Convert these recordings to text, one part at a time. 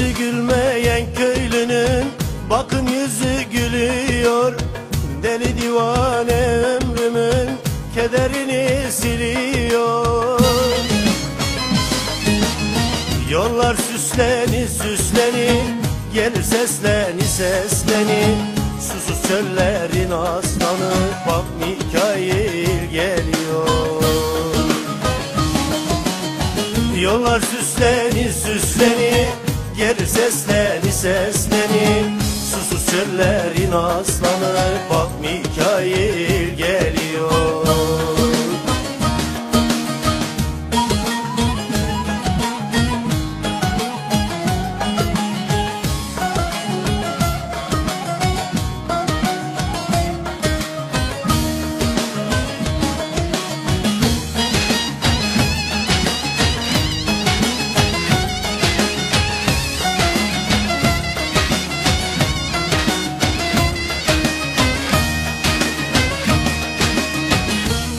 Yüzü gülmeyen köylünün bakın yüzü gülüyor. Deli divane ömrümün kederini siliyor. Yollar süsleni süsleni Gelir sesleni sesleni. Susuz çöllerin aslanı Bak Mikail geliyor. Yollar süsleni süsleni sesleni sesleni Susuz çöllerin aslanı Bak Mikail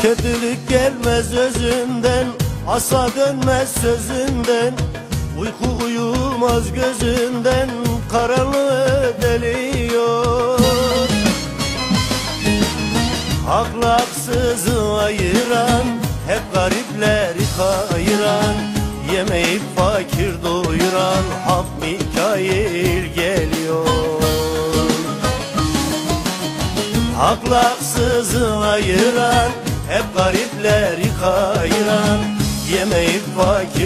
Kötülük gelmez özünden Asa dönmez sözünden. Uyku uyumaz gözünden Karanlığı deliyor. Haklı haksızı ayıran Hep garipleri kayıran Yemeyip fakir doyuran Hak Mikail geliyor. Haklı haksızı ayıran Hep garipleri kayıran Yemeyip fakir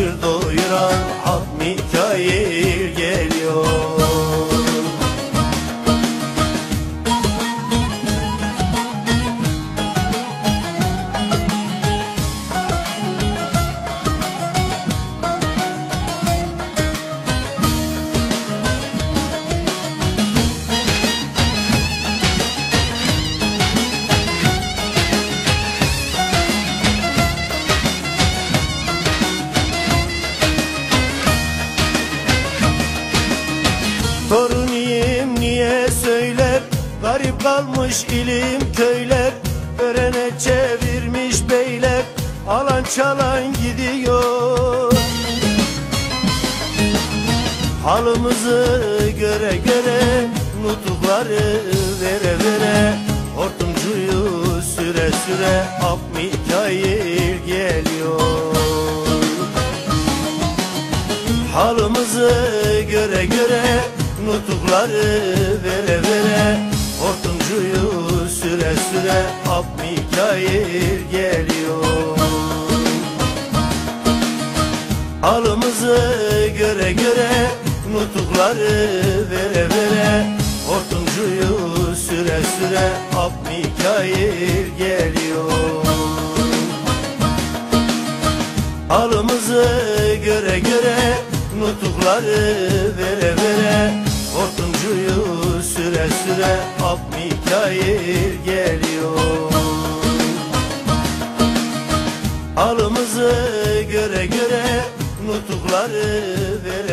Garip kalmış ilim köyler Örene çevirmiş beyler Alan çalan gidiyor. Halımızı göre göre Nutukları vere vere Hortumcuyu süre süre Ak Mikail geliyor. Halımızı göre göre Nutukları vere vere Hortumcuyu süre süre Ab Mikail geliyor. Halımızı göre göre Nutukları vere vere. Hortumcuyu süre süre Ab Mikail geliyor. Halımızı göre göre Nutukları vere vere. Hortumcuyu süre süre Mikail geliyor. Halımızı göre göre Nutukları vere